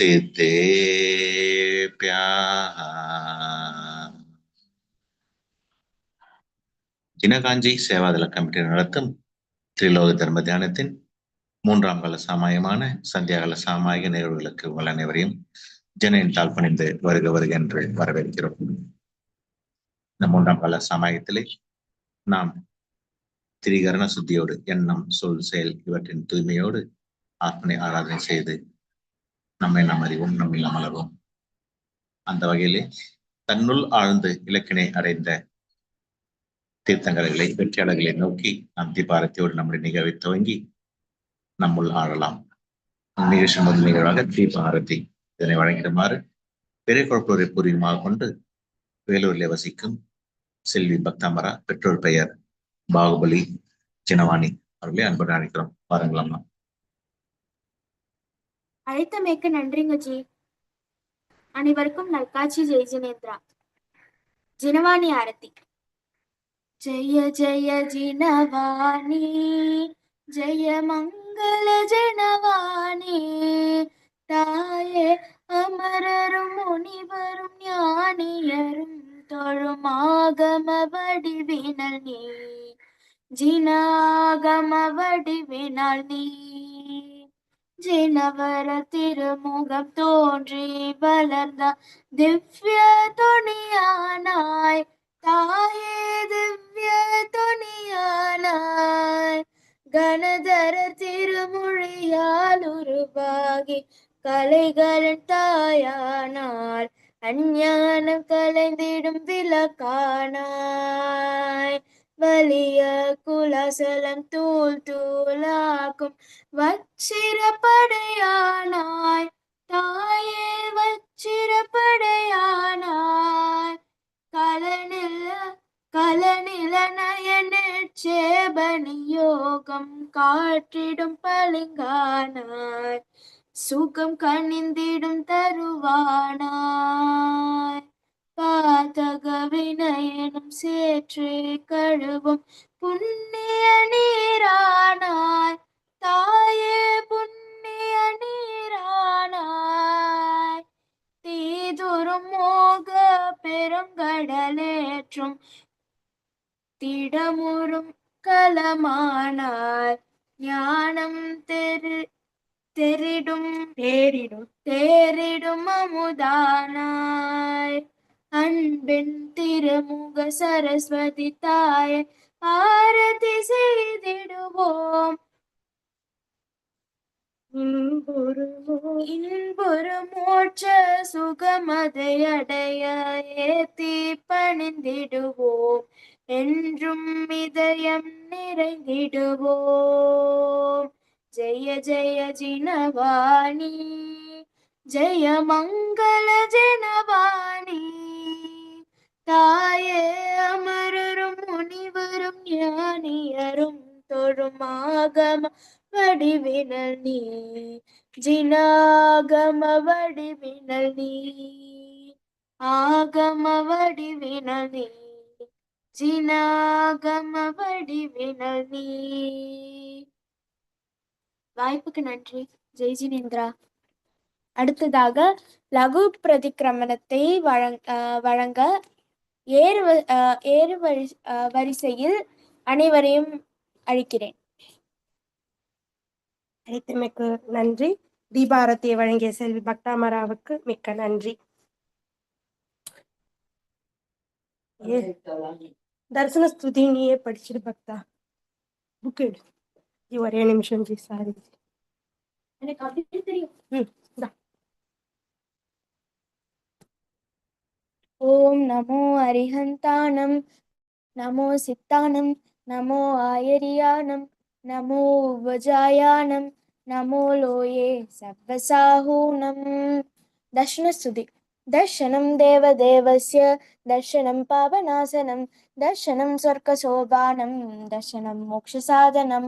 சித்தேபியாக தினகாஞ்சி Seva Dal committee நடத்தும் திரிலோக தர்ம தியானத்தின் மூன்றாம் கால சாமாயமான சந்தியாகால சாமாயிக நிகழ்வுகளுக்கு உங்கள் அனைவரையும் ஜெனையின் தாழ் பணிந்து வருக வருக என்று வரவேற்கிறோம். இந்த மூன்றாம் கால சாமாயத்திலே நாம் திரிகரண சுத்தியோடு எண்ணம் சொல் செயல் இவற்றின் தூய்மையோடு ஆத்மனை ஆராதனை செய்து நம்மை நாம் அறிவோம் நம்மை நாம் அளவோம் அந்த வகையிலே தன்னுள் ஆழ்ந்து இலக்கினை அடைந்த தீர்த்தங்கர்களை வெற்றியாளர்களை நோக்கி நாம் தீபாரத்தியோடு நம்முடைய நிகழ்வை துவங்கி நம்முள் ஆழலாம். நிகழ்ச்சி முதல் நிகழ்வாக தீபாரதி. இதனை வழங்கிடுமாறு பெரிய குழப்பூரை பூர்வீகமாக கொண்டு வேலூரில் வசிக்கும் செல்வி பக்தாமரா பெற்றோர் பெயர் பாகுபலி சினவாணி அவர்களே அன்புடன் அழைக்கிறோம். பாருங்களாம்மா அழைத்தமைக்கு நன்றிங்க ஜி அனைவருக்கும் நல்காட்சி ஜெய் ஜினேந்திரா ஜினவாணி ஆரத்தி ஜெய ஜெய ஜினவாணி ஜெய மங்கள ஜனவாணி தாயே அமரரும் முனிவரும் ஞானியரும் தொழும் ஆகம வடிவினல் நீ ஜினாகம வடிவினால் நீ ஜினவர திருமுகம் தோன்றி வளர்ந்த திவ்ய துணியானாய். தாயே திவ்ய துணியானாய். கணதர திருமொழியால் உருவாகி கலைகளின் தாயானாள் அஞ்ஞானம் கலைந்திடும் விளக்கானாய். வலிய குலசலம் தூள் தூளாக்கும் வச்சிரப்படையானாய். தாயே வச்சிரப்படையானாய். கலனில் கலனில நயனேபனி யோகம் காற்றிடும் பளிங்கானாய். சுகம் கணிந்திடும் தருவானாய். பாதக வினயனும் சேற்றே கழுவும். புண்ணிய நீரானாய் தாயே புண்ணிய நீரானாய். தீதுரும் மோக பெருங்கடலேற்றும் திடமுறும் கலமானாய். ஞானம் தெரு தெரிடும் தேரிடும். தேரிடும் அமுதானாய். அன்பின் திருமுக சரஸ்வதி தாய ஆரதி செய்திடுவோம். இன்புறுவோம் மோட்ச சுகமதை அடைய ஏத்தி பணிந்திடுவோம். என்றும் இதயம் நிறைந்திடுவோம். ஜெய ஜெய ஜினவாணி. ஜெய மங்கள ஜனவாணி தாயே அமரரும் முனிவரும் ஞானியரும் தொழும் ஆகம வடிவினல் நீ ஜினாகம வடிவினல் நீ ஆகம வடிவினல் நீ ஜினாகம வடிவினல் நீ வாய்ப்புக்கு நன்றி ஜெய் ஜினேந்திரா அடுத்ததாக லகு பிரதிக்கிரமணத்தை வழங் ஆஹ் வழங்க ஏறு ஏறு வரி வரிசையில் அனைவரையும் அழைக்கிறேன். அழைத்தமைக்கு நன்றி. தீபாரதியை வழங்கிய செல்வி பக்தாமராவுக்கு மிக்க நன்றி. தரிசன ஸ்துதி நீயே படிச்சிடு பக்தா. புக் எடு. ஜி, ஒரே நிமிஷம் ஜி சாரி. எனக்கு அப்படி தெரியும் ம் இந்தா. ஓம் நமோ அரிஹந்தானம் நமோ சித்தானம் நமோ ஆயரியானம் நமோ வஜாயானம் நமோ லோயே சர்வசாஹூனம் தர்ஷனஸ்துதி दर्शनं देवदेवस्य दर्शनं पावनासनं दर्शनं स्वर्गशोभानं दर्शनं मोक्षसाधनं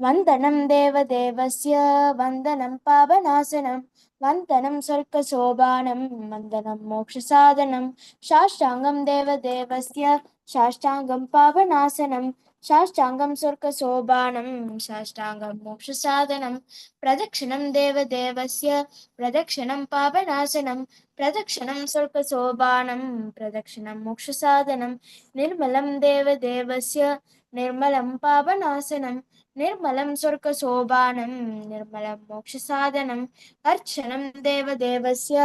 वन्दनं देवदेवस्य वन्दनं पावनासनं वन्दनं स्वर्गशोभानं वन्दनं मोक्षसाधनं साष्टाङ्गं देवदेवस्य साष्टाङ्गं पावनासनं साष्टाङ्गं स्वर्गसोपानं साष्टाङ्गं मोक्षसाधनं प्रदक्षिणं देवदेवस्य प्रदक्षिणं पापनाशनं प्रदक्षिणं स्वर्गसोपानं प्रदक्षिणं मोक्षसाधनं निर्मलं देवदेवस्य निर्मलं पापनाशनं నిర్మలం స్వర్గ శోభానం నిర్మలం మోక్ష సాధనం అర్చనం దేవదేవస్య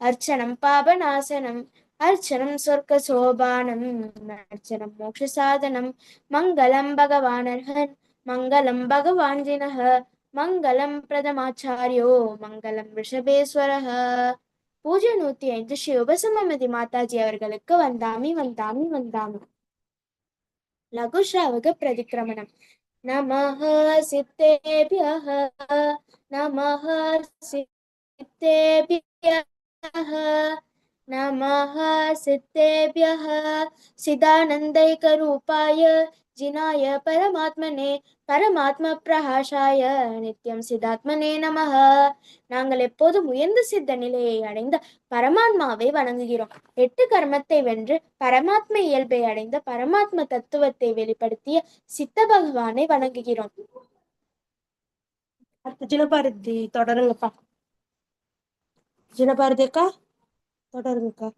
అర్చనం పాపనాశనం అర్చనం స్వర్గ శోభానం అర్చనం మోక్ష సాధనం మంగళం భగవానర్హన్ మంగళం భగవాన్ జిన మంగళం ప్రథమాచార్యో మంగళం ரிஷபேஸ்வர பூஜை நூத்தி ஐந்து ஸ்ரீ உபசமதி மாதாஜி அவர்களுக்கு வந்தாமி வந்தாமி வந்தாமி லகுஷாவுக்கு பிரதிக்கிரமணம் नमः सिद्धेभ्यः नमः सिद्धेभ्यः नमः सिद्धेभ्यः सिदानन्दैकरूपाय जिनाय परमात्मने பரமாத்ம-பிரகாஷாய நித்யம் சிதாத்மனே நமः நாங்கள் எப்போதும் உயர்ந்த சித்த நிலையை அடைந்த பரமாத்மாவை வணங்குகிறோம் எட்டு கர்மத்தை வென்று பரமாத்ம இயல்பை அடைந்த பரமாத்ம தத்துவத்தை வெளிப்படுத்திய சித்த பகவானை வணங்குகிறோம் அடுத்து ஜினபாரதி தொடருங்கப்பா ஜினபாரதி அக்கா தொடருங்கக்கா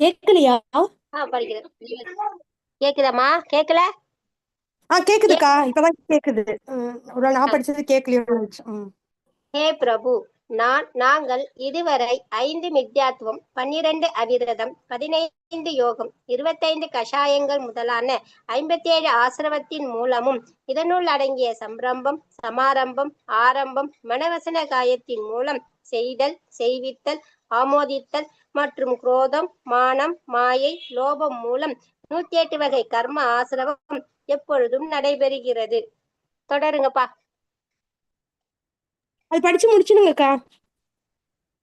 கேட்கலையா கேக்குதாம்மா? கேக்கல? ஆ கேக்குதுக்கா. இப்பதான் கேக்குது. ஒரு நான் படிச்சது. ம். ஹே பிரபு நான் நாங்கள் இதுவரை ஐந்து மித்யாத்துவம் பன்னிரண்டு அவிரதம் பதினைந்து யோகம் இருபத்தைந்து கஷாயங்கள் முதலான ஐம்பத்தேழு ஆசிரமத்தின் மூலமும் இதனுள் அடங்கிய சம்பிரம்பம் சமாரம்பம் ஆரம்பம் மனவசன காயத்தின் மூலம் செய்தல் செய்வித்தல் ஆமோதித்தல் மற்றும் குரோதம் மானம் மாயை லோபம் மூலம் நூத்தி எட்டு வகை கர்ம ஆசிரமம் எப்பொழுதும் நடைபெறுகிறது. தொடருங்கப்பா. அது படிச்சு முடிச்சுடுங்கக்கா.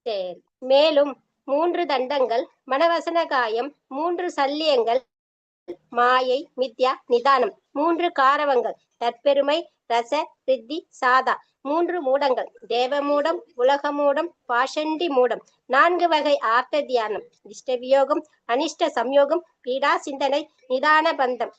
சரி. மேலும் மூன்று தண்டங்கள் மனவசன காயம் மூன்று சல்லியங்கள் மாயை மித்யா நிதானம் மூன்று காரவங்கள் தற்பெருமை ரச ரித்தி சாதா. மூன்று மூடங்கள். தேவமூடம் உலகமூடம் பாஷண்டி மூடம். நான்கு வகை ஆர்த்த தியானம். திஷ்டவியோகம் அனிஷ்ட சம்யோகம் பீடா சிந்தனை நிதான பந்தம்.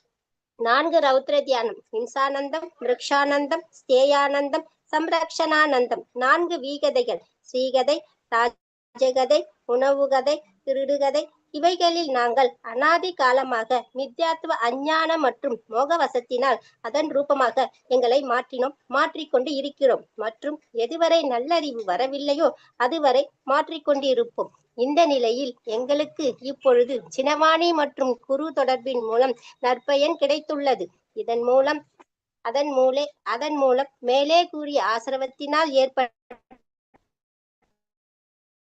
நான்கு ரௌத்ர தியானம். ஹிம்சானந்தம் மிருக்ஷானந்தம் ஸ்தேயானந்தம் சம்ரக்ஷணானந்தம். நான்கு வீகதைகள். ஸ்ரீகதை ராஜகதை உணவுகதை திருடுகதை இவைகளில் நாங்கள் அனாதி காலமாக மித்யாத்துவ அஞ்ஞான மற்றும் மோகவசத்தினால் அதன் ரூபமாக எங்களை மாற்றினோம் மாற்றிக்கொண்டு இருக்கிறோம். மற்றும் எதுவரை நல்லறிவு வரவில்லையோ அதுவரை மாற்றிக்கொண்டிருப்போம். இந்த நிலையில் எங்களுக்கு இப்பொழுது சினவாணி மற்றும் குரு தொடர்பின் மூலம் நற்பயன் கிடைத்துள்ளது. இதன் மூலம் அதன் மூலே அதன் மூலம் மேலே கூறிய ஆசிரவத்தினால் ஏற்பட்ட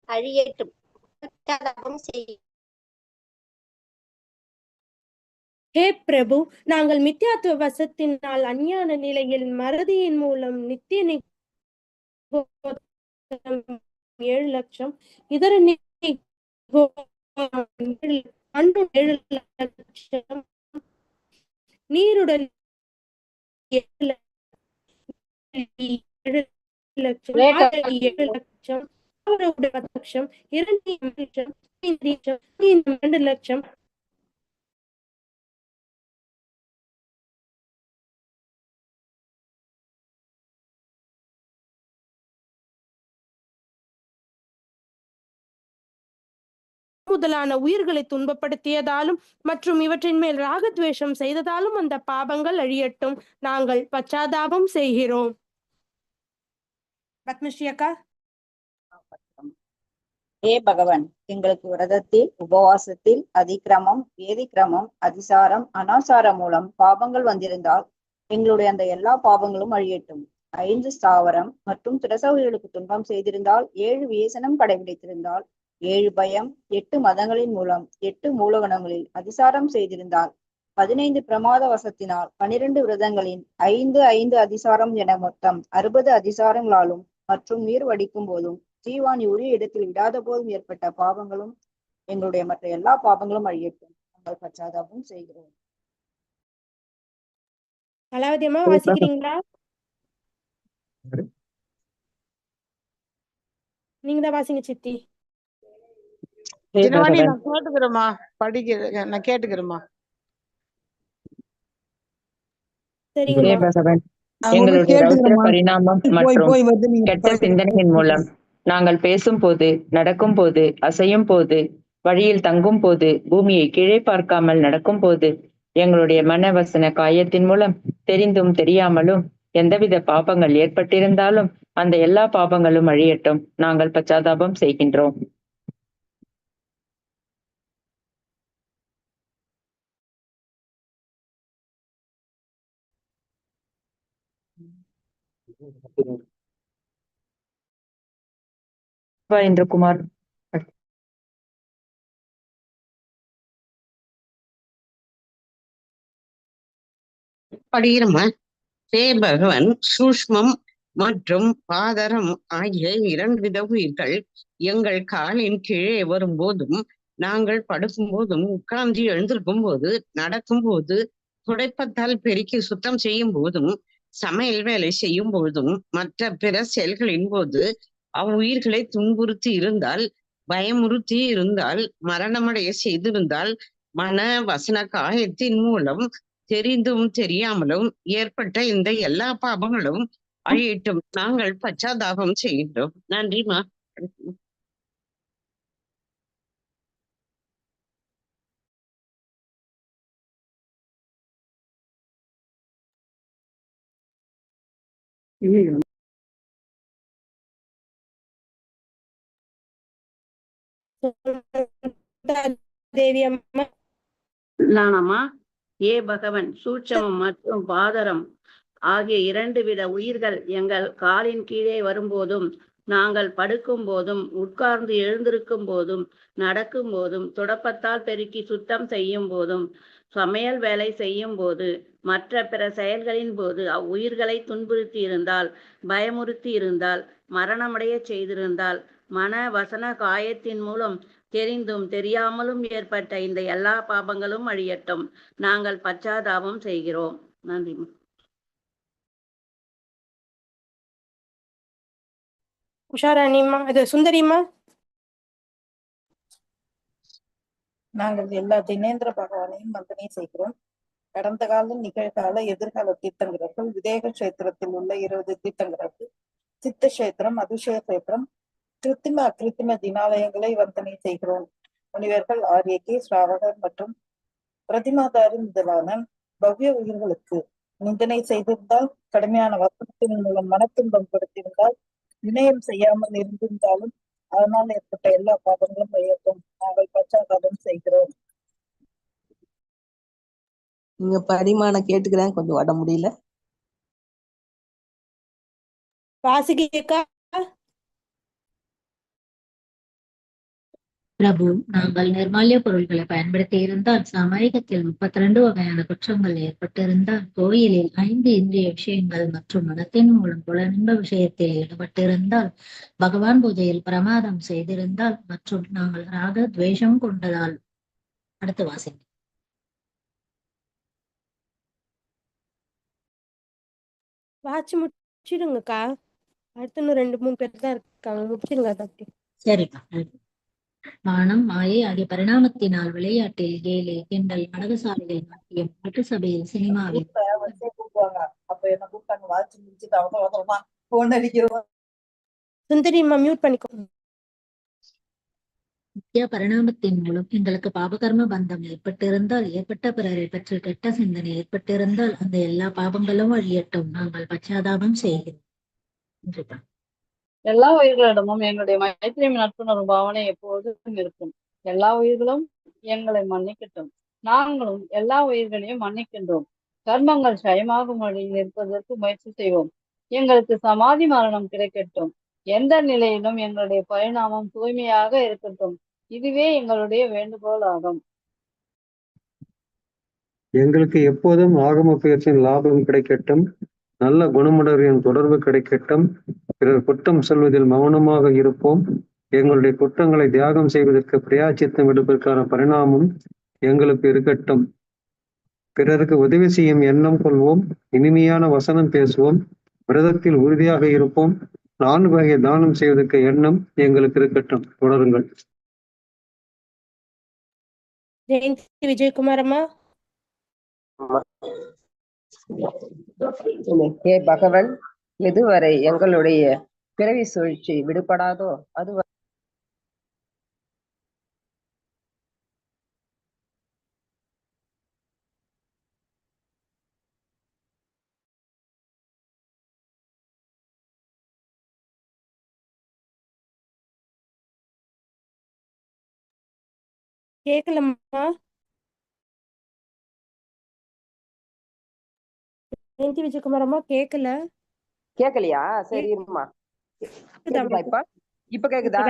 அழியட்டும் செய்யும் ஹே பிரபு நாங்கள் மித்யாத்துவ வசத்தினால் அஞ்ஞான நிலையில் மறதியின் மூலம் நித்திய ஏழு லட்சம் இதர ஏழு- லட்சம் நீருடன் ஏழு லட்சம், ஏழு லட்சம் முதலான உயிர்களை துன்பப்படுத்தியதாலும் மற்றும் இவற்றின் மேல் ராகத்வேஷம் செய்ததாலும் அந்த பாபங்கள் அழியட்டும். நாங்கள் பச்சாதாபம் செய்கிறோம். பத்மஸ்ரீ அக்கா. எங்களுக்கு விரதத்தில் உபவாசத்தில் அதிக்கிரமம் வேதிக்கிரமம் அதிசாரம் அனாசாரம் மூலம் பாபங்கள் வந்திருந்தால் எங்களுடைய அந்த எல்லா பாவங்களும் அழியட்டும். ஐந்து ஸ்தாவரம் மற்றும் திரசவுகளுக்கு துன்பம் செய்திருந்தால் ஏழு வியசனம் கடைபிடித்திருந்தால் ஏழு பயம் எட்டு மதங்களின் மூலம் எட்டு மூலகணங்களில் அதிசாரம் செய்திருந்தால் பதினைந்து பிரமாத வசத்தினால் பனிரெண்டு விரதங்களின் ஐந்து ஐந்து அதிசாரம் என மொத்தம் அறுபது அதிசாரங்களாலும் மற்றும் நீர் வடிக்கும் போதும் ஜீவானி உரிய இடத்தில் விடாத போதும் ஏற்பட்ட பாவங்களும் எங்களுடைய மற்ற எல்லா பாவங்களும் அழியட்டும். நாங்கள் பச்சாதாபம் செய்கிறோம். வாசிக்கிறீங்களா? நீங்க தான் வாசிங்க சித்தி. தினவாணி. நான் கேட்டுக்கிறேம்மா. நான் கேட்டுக்கிறேம்மா. எங்களுடைய. பரிணாமம் மற்றும் கெட்ட. சிந்தனையின் மூலம் நாங்கள் பேசும்போது நடக்கும் போது அசையும் போது வழியில் தங்கும் போது பூமியை கீழே பார்க்காமல் நடக்கும் போது எங்களுடைய மனவசன காயத்தின் மூலம் தெரிந்தும் தெரியாமலும் எந்தவித பாபங்கள் ஏற்பட்டிருந்தாலும் அந்த எல்லா பாபங்களும் அழியட்டும். நாங்கள் பச்சாதாபம் செய்கின்றோம். இந்திரகுமார். ஹே பகவன் சூஷ்மம் மற்றும் பாதரம் ஆகிய இரண்டு வித உயிர்கள் எங்கள் காலின் கீழே வரும்போதும் நாங்கள் படுக்கும் போதும் உட்கார்ந்து எழுந்திருக்கும் போது நடக்கும் போது துடைப்பத்தால் பெருக்கி சுத்தம் செய்யும் போதும் சமையல் வேலை செய்யும் பொழுதும் மற்ற பிற செயல்களின் போது அவ்வுயிர்களை துன்புறுத்தி இருந்தால் பயமுறுத்தி இருந்தால் மரணமடைய செய்திருந்தால் மன வசன காயத்தின் மூலம் தெரிந்தும் தெரியாமலும் ஏற்பட்ட இந்த எல்லா பாபங்களும் அழியட்டும். நாங்கள் பச்சாதாபம் செய்கின்றோம். நன்றிமா நானம்மா ஏ பகவன் சூட்சமம் மற்றும் பாதரம் ஆகிய இரண்டு வித உயிர்கள் எங்கள் காலின் கீழே வரும்போதும் நாங்கள் படுக்கும் போதும் உட்கார்ந்து எழுந்திருக்கும் போதும் நடக்கும் போதும் துடப்பத்தால் பெருக்கி சுத்தம் செய்யும் போதும் சமையல் வேலை செய்யும் போது மற்ற பிற செயல்களின் போது அவ்வுயிர்களை துன்புறுத்தி இருந்தால் பயமுறுத்தி இருந்தால் மரணமடைய செய்திருந்தால் மன வசன காயத்தின் மூலம் தெரிந்தும் தெரியாமலும் ஏற்பட்ட இந்த எல்லா பாபங்களும் அழியட்டும். நாங்கள் பச்சாதாபம் செய்கிறோம். நன்றி. உஷாராணிம்மா அது சுந்தரிம்மா? நாங்கள் எல்லா தினேந்திர பகவானையும் வந்தனை செய்கிறோம். கடந்த கால நிகழ்கால எதிர்கால தீர்த்தங்கரர்கள் விதேக கஷேத்திரத்தில் உள்ள இருபது தீர்த்தங்கரர்கள் சித்த கஷேத்திரம் அதிசய கஷேத்திரம் கிருத்திம அகிருத்திம தினாலயங்களை வந்தனை செய்கிறோம். முனிவர்கள் ஆரியகே ஸ்ராவகர் மற்றும் பிரதிமாதாரி முதலான பவ்ய உயிர்களுக்கு நிந்தனை செய்திருந்தால் கடுமையான வசனத்தின் மூலம் மனத்துன்பம் கொடுத்திருந்தால் வினயம் செய்யாமல் இருந்திருந்தாலும் அதனால் ஏற்பட்ட எல்லா பாவங்களும் அழியட்டும் நாங்கள் பச்சாதாபம் செய்கிறோம். நீங்க படிமான கேட்டுக்கிறேன். கொஞ்சம் வட முடியல. வாசுகி பிரபு நாங்கள் நிர்மால்ய பொருள்களை பயன்படுத்தி இருந்தால் சமயத்தில் முப்பத்தி ரெண்டு வகையான குற்றங்கள் ஏற்பட்டிருந்தால் கோயிலில் ஐந்து இந்திரிய விஷயங்கள் மற்றும் மனத்தின் மூலம் புலனின்ப விஷயத்தில் ஈடுபட்டிருந்தால் பகவான் பூஜையில் பிரமாதம் செய்திருந்தால் மற்றும் நாங்கள் ராக துவேஷம் கொண்டதால். அடுத்து வாசிங்க. வாட்சி முடிச்சிடுங்கக்கா. அடுத்து ரெண்டு மூணு பேர் தான் இருக்காங்க. முடிச்சிடுங்க நன்றி. மானம் மாயை ஆகிய பரிணாமத்தினால் விளையாட்டில் கேலி கிண்டல் நாடகசாலைகள் நாட்டியம் நாட்டு சபையில் சினிமாவில் இப்ப வரிசையா கூப்பிடுவாங்க. அப்ப என்ன கூப்பிட்டாங்க வாட்சி முடிச்சுட்டு அவசர அவசரமா போன் அடிக்கிறோம். சுந்தரிம்மா மியூட் பண்ணிக்கோ. நித்திய பரிணாமத்தின் மூலம் எங்களுக்கு பாபகர்ம பந்தம் ஏற்பட்டிருந்தால் ஏற்பட்ட பிறரை பற்றி கெட்ட சிந்தனை ஏற்பட்டிருந்தால் அந்த எல்லா பாபங்களும் அழியட்டும் நாங்கள் பச்சாதாபம் செய்கிறோம். எல்லா உயிர்களிடமும் எங்களுடைய மைத்திரி நட்புணர்வு பாவனை எப்போதும் இருக்கும். எல்லா உயிர்களும் எங்களை மன்னிக்கட்டும். நாங்களும் எல்லா உயிர்களையும் மன்னிக்கின்றோம். கர்மங்கள் சயமாகும் வழியில் இருப்பதற்கு முயற்சி செய்வோம். எங்களுக்கு சமாதி மரணம் கிடைக்கட்டும். எந்த நிலையிலும் எங்களுடைய பரிணாமம் தூய்மையாக இருக்கட்டும். இதுவே எங்களுடைய வேண்டுகோள் ஆகும். எங்களுக்கு எப்போதும் ஆகம பயிற்சியின் லாபம் கிடைக்கட்டும். நல்ல குணமுடையவரின் தொடர்பு கிடைக்கட்டும். பிறர் குற்றம் சொல்வதில் மௌனமாக இருப்போம். எங்களுடைய குற்றங்களை தியாகம் செய்வதற்கு பிரயாச்சித்தம் எடுப்பதற்கான பரிணாமம் எங்களுக்கு இருக்கட்டும். பிறருக்கு உதவி செய்யும் எண்ணம் கொள்வோம். இனிமையான வசனம் பேசுவோம். விரதத்தில் உறுதியாக இருப்போம். நான்கு வகையை தானம் செய்வதற்கு எண்ணம் எங்களுக்கு இருக்கட்டும். தொடருங்கள். ஜெயந்தி விஜயகுமார் அம்மா. ஏ பகவன் எதுவரை எங்களுடைய பிறவி சூழ்ச்சி விடுபடாதோ? அது கேக்கலம்மா. ஜெயந்தி விஜயகுமார் அம்மா கேக்கல. கேக்கலையா? சரி இருமா இப்ப? இப்ப கேக்குதா?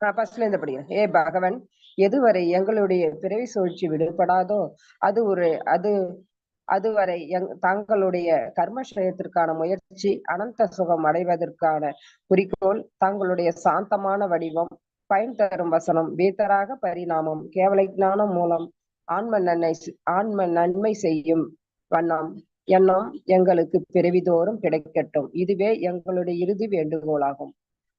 ஃபர்ஸ்ட்ல இருந்து படிக்கிறேன் ஏ பகவன் எதுவரை எங்களுடைய பிறவி சூழ்ச்சி விடுபடாதோ அது ஒரு அது அதுவரை எங் தங்களுடைய கர்மஸ்ரயத்திற்கான முயற்சி அனந்த சுகம் அடைவதற்கான குறிக்கோள் தங்களுடைய சாந்தமான வடிவம் பயன் தரும் வசனம் வீத்தராக பரிணாமம் கேவல ஞானம் மூலம் ஆன்ம நன்மை ஆன்ம நன்மை செய்யும் வண்ணம். எண்ணம் எங்களுக்கு பிறவிதோறும் கிடைக்கட்டும். இதுவே எங்களுடைய இறுதி வேண்டுகோளாகும்.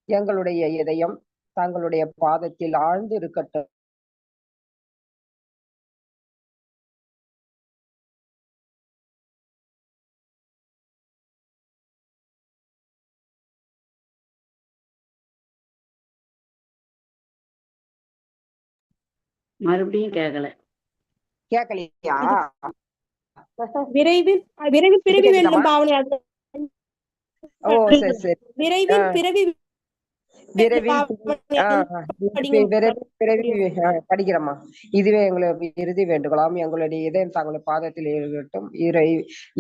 எங்களுடைய இதயம் தங்களுடைய பாதத்தில் ஆழ்ந்து இருக்கட்டும். மறுபடியும் கேட்கல கேட்கலையா விரைவில் விரைவில் பிறவி? வேண்டும் பாவனை ஓ சரி சரி. விரைவில். பிறவி படிக்கிறேம்மா. இதுவே எங்களுடைய இறுதி வேண்டுகோளாம். எங்களுடைய இதயம் தங்களுடைய பாதத்தில் இருக்கட்டும் இறை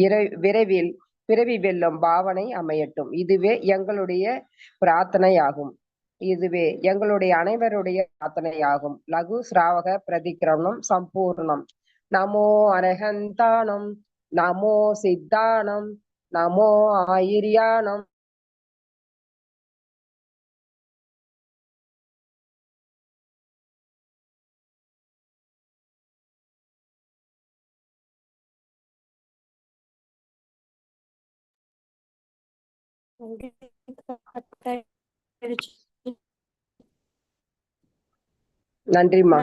இறை விரைவில் பிறவி வெல்லும் பாவனை அமையட்டும். இதுவே எங்களுடைய பிரார்த்தனையாகும். இதுவே எங்களுடைய அனைவருடைய பிரார்த்தனையாகும். லகு சிராவக பிரதிக்கிரமணம் சம்பூர்ணம். நமோ அரகந்தானம் நமோ சித்தானம் நமோ ஆயிரியானம். நன்றிம்மா.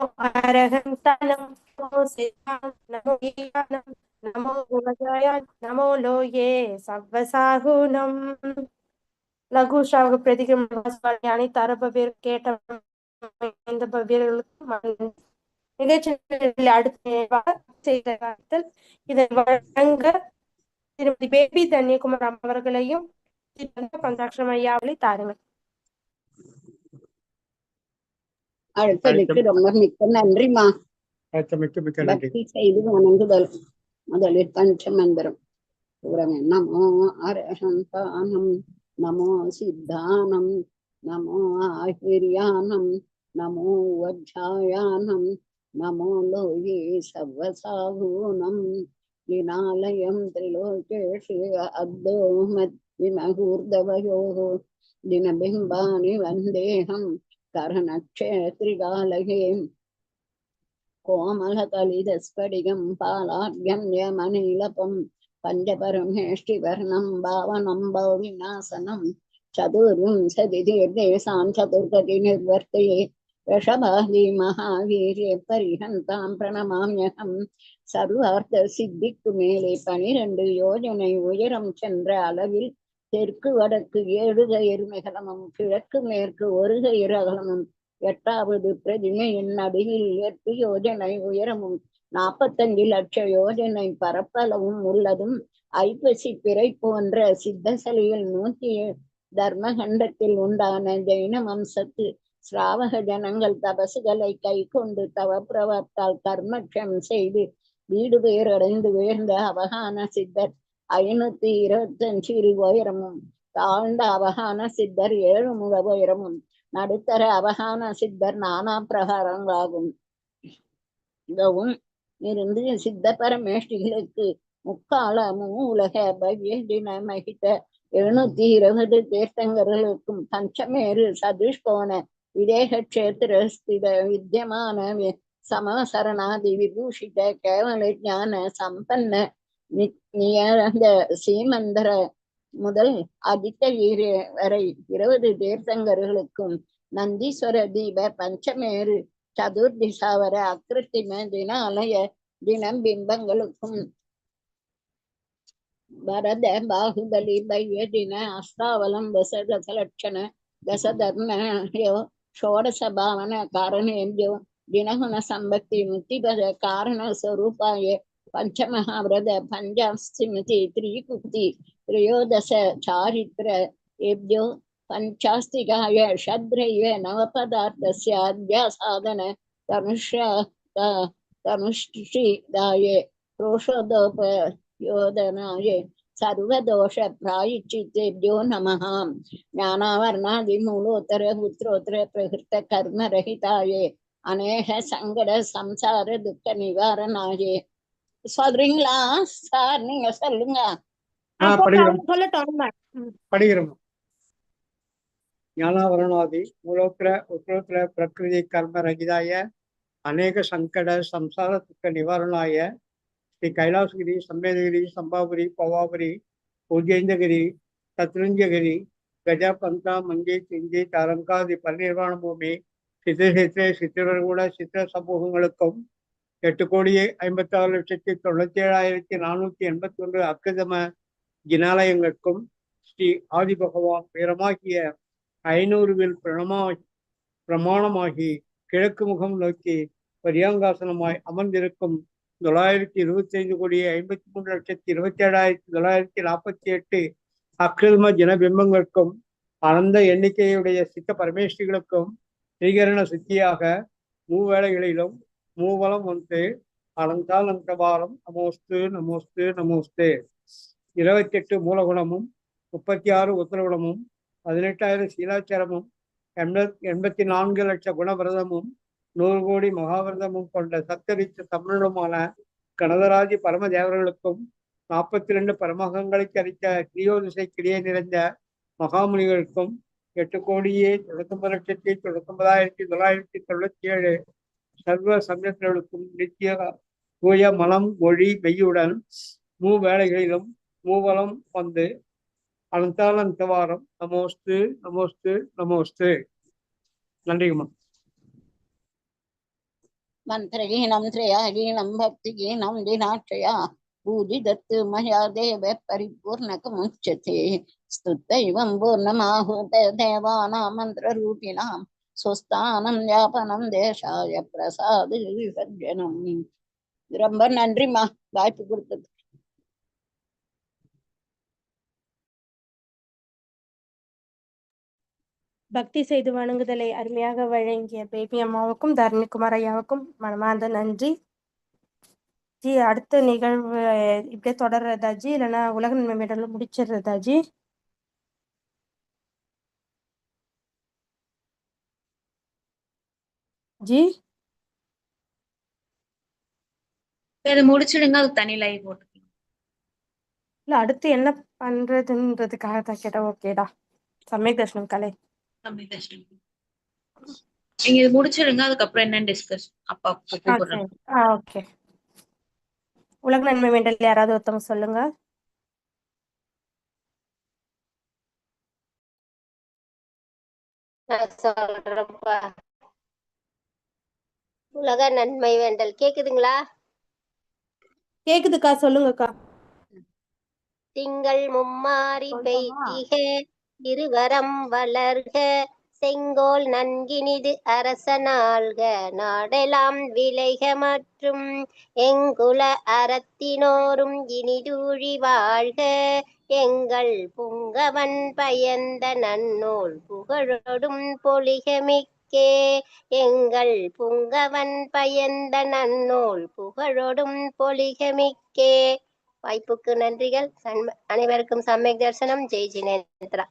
நமோ நமோ சித்தானம் நமோ ஈயானம் நமோ லோயே சவ்வசாகுணம் லகுஷாவுக்கு ஷாவக அனைத்து கேட்ட இந்த பவியர்களுக்கு நிகழ்ச்சியில் அடுத்த செய்த காலத்தில் இதை வழங்க திருமதி பேபி தன்யகுமார் அவர்களையும் பஞ்சாட்சம் ஐயாவளை தாருங்கள் அடுத்ததுக்கு ரொம்ப மிக்க நன்றிமா பக்தி செய்து வணங்குதல். முதலில் பஞ்சமந்திரம் உறவே நமோ அரஹந்தானம் நமோ சித்தானம். நமோ ஆஹிர்யானம் நமோ வஜ்ஜாயானம் நமோ லோயே சர்வசாகூனம் லினாலயம் திரிலோகேஷு அப்தோ கரணக்ஷேத்ரிகாலகே கோமலகலிதஸ்படிகம் பாலார்கம் யமநீலபம். பஞ்சபரம் ஹேஷ்டிவர்ணம் பாவனம் பௌவிநாசனம். சதுரும் சதிதீர்தேசாம் சதுர்கதி நிர்வர்த்தையே ரிஷபாதி மகாவீரே பரிஹந்தாம் பிரணமாம்யகம் சர்வார்த்த சித்திக்கு மேலே பனிரெண்டு யோஜனை உயரம் சென்ற அளவில் தெற்கு வடக்கு ஏழு எருமைகளமும் கிழக்கு மேற்கு ஒருகை இரகலமும் எட்டாவது பிரதிமையின் நடுவில் ஏற்பு யோஜனை உயரமும் நாற்பத்தஞ்சு லட்ச யோஜனை பரப்பளவும் உள்ளதும் ஐப்பசி பிறை போன்ற சித்தசலியில் நூத்தி தர்மகண்டத்தில் உண்டான ஜெயின வம்சத்து சிராவக ஜனங்கள் தபசுகளை கை கொண்டு தவப்பிரவத்தால் கர்மட்சம் செய்து வீடு பேரடைந்து உயர்ந்த அவகான சித்தர் ஐநூத்தி இருபத்தஞ்சு உயரமும் தாழ்ந்த அவகான சித்தர் ஏழு முக உயரமும் நடுத்தர அவகான சித்தர் நானா பிரகாரங்களாகும். மிகவும் இருந்து சித்த பரமேஷ்டிகளுக்கு முக்காலமும் உலக பவ்ய தின மகித எழுநூத்தி இருபது தீர்த்தங்கர்களுக்கும் பஞ்சமேரு சதுஷ்கோண விதேக கஷேத்திர ஸ்தித வித்தியமான சமசரணாதி விபூஷித கேவல ஞான சம்பன்ன நி- நியந்த சீமந்தர முதல் அதித்த வீர வரை இருபது தீர்த்தங்கர்களுக்கும் நந்தீஸ்வர தீப பஞ்சமேரு சதுர்திசாவர அக்கிருத்திம தினாலய தினம் பிம்பங்களுக்கும் வரத பாகுபலி பைய தின அஷ்டாவலம்ப தசலட்சண தசதர்மயோ ஷோடச பாவன காரணேபியோ தினகுண சம்பத்தி முத்திபத காரண ஸ்வரூபாய பஞ்சமகாவிரத பஞ்சாஸ்திமதி திரிகுப்தி திரையோதச சாரித்ர ஏப்யோ பஞ்சாஸ்திகாய ஷத்ரைய நவபதார்த்தஸ்ய அத்தியாசாதன தனுஷா தனுஷ்டிதாய ரோஷோதோபயோதனாய சர்வதோஷ பிராயிச்சித்தேபியோ நமகாம் ஞானாவர்ணாதிமூலோத்தர புத்திரோத்தர பிரகிருத்த கர்மரகிதாயே அநேக சங்கட சம்சார துக்க நிவாரணாயே சொல்றீங்களா? சார் நீங்க சொல்லுங்க. படிக்கிறோம் ஞானாவரணாதி மூலோத்தர உத்தரோத்தர பிரகிருதி கர்ம ரகிதாய அநேக சங்கட சம்சார துக்க நிவாரணாய ஸ்ரீ கைலாசகிரி சம்பேதகிரி சம்பாபுரி பவாபுரி பூஜேந்திரகிரி சத்ருஞ்சகிரி கஜ பந்தா மங்கை சிங்கி தரங்காதி பரிநிர்வாண பூமி சித்திரசித்திர சித்திரகூட சித்திர சமூகங்களுக்கும் எட்டு கோடியே ஐம்பத்தி ஆறு லட்சத்தி தொண்ணூத்தி ஏழாயிரத்தி நானூத்தி எண்பத்தி ஒன்று அக்கதம ஜினாலயங்களுக்கும் ஸ்ரீ ஆதி பகவான் உயரமாகிய ஐநூறுவில் பிரணமா பிரமாணமாகி கிழக்கு முகம் நோக்கி பரியாங்காசனமாய் அமர்ந்திருக்கும் தொள்ளாயிரத்தி இருபத்தி ஐந்து கோடியே ஐம்பத்தி மூன்று லட்சத்தி இருபத்தி ஏழாயிரத்தி தொள்ளாயிரத்தி நாற்பத்தி எட்டு அக்கிரம ஜனபிம்பங்களுக்கும் அனந்த எண்ணிக்கையுடைய சித்த பரமேஸ்வரிகளுக்கும் ஸ்ரீகரண சித்தியாக மூவேளைகளிலும் மூவலம் வந்து அனந்தால் அந்தவாரம் நமோஸ்து நமோஸ்து நமோஸ்து. இருபத்தி எட்டு மூலகுணமும் முப்பத்தி ஆறு உத்தரகுணமும் பதினெட்டாயிரம் சீலாச்சாரமும் எண்பத் எண்பத்தி நான்கு லட்ச குணவிரதமும் நூறு கோடி மகாவிரதமும் கொண்ட சத்தரித்த தமிழனுமான கனகராஜி பரமதேவர்களுக்கும் நாற்பத்தி ரெண்டு பரமகங்களுக்கு அளித்த கிரியோதிசை கிரியை நிறைந்த மகாமுனிகளுக்கும் எட்டு கோடியே தொண்ணூத்தொன்பது லட்சத்தி தொண்ணூத்தொன்பதாயிரத்தி தொள்ளாயிரத்தி தொண்ணூத்தி ஏழு சர்வ சமயத்தினர்களுக்கும் நித்திய தூய மனம் மொழி மெய்யுடன் மூ வேளைகளிலும் மூவலம் வந்து அனந்தானந்தவாரம் நமோஸ்து நமோஸ்து நமோஸ்து நன்றிங்கம்மா मन्त्रहीनं त्रयाहीनं भक्तिहीनं दिनाक्षया पूजिदत्तु मया देव परिपूर्णकमुच्यते स्तुत्यैवं पूर्णमाहूत देवानां मन्त्ररूपिणां ஸ்வஸ்தானம் யாபனம் தேசாய பிரசாது விசர்ஜனம். ரொம்ப நன்றிம்மா. வாய்ப்பு கொடுத்தது பக்தி செய்து வணங்குதலை அருமையாக வழங்கிய பேபி அம்மாவுக்கும் தர்மிகுமார் ஐயாவுக்கும் மனமார்ந்த நன்றி. ஜி அடுத்த நிகழ்வு இப்படியே தொடர்றதா ஜி? இல்லைன்னா உலக நன்மை மெடல் முடிச்சிடுறதா ஜி? ஜி? இது முடிச்சிடுங்க. அது தனி லைவ் போட்டு இல்ல அடுத்து என்ன பண்றதுன்றதுக்காக தான் கேட்டேன். ஓகேடா சமய தர்ஷனம் கலை. தம்பி தர்ஷன் நீங்க இது முடிச்சிடுங்க. அதுக்கப்புறம் என்னன்னு டிஸ்கஸ் அப்பா ஆ ஓகே உலக நன்மை வேண்டல் யாராவது ஒருத்தவங்க சொல்லுங்க. நான் சொல்றேன்ப்பா. உலக நன்மை வேண்டல். கேக்குதுங்களா? கேக்குதுக்கா சொல்லுங்கக்கா. திங்கள் மும்மாறி பெய்திக இருவரம் வளர்க செங்கோல் நன்கினிது அரசனாள்க நாடெல்லாம் விளைக மற்றும் எங்குல அறத்தினோரும் இனிதூழி வாழ்க எங்கள் புங்கவன் பயந்த நன்னூல் புகழொடும் பொலிகமிக்கே எங்கள் புங்கவன் பயந்த நன்னூல் புகழொடும் பொலிகமிக்கே. வாய்ப்புக்கு நன்றிகள். அனைவருக்கும் சமயக் தரிசனம். ஜெய் ஜினேந்திரா.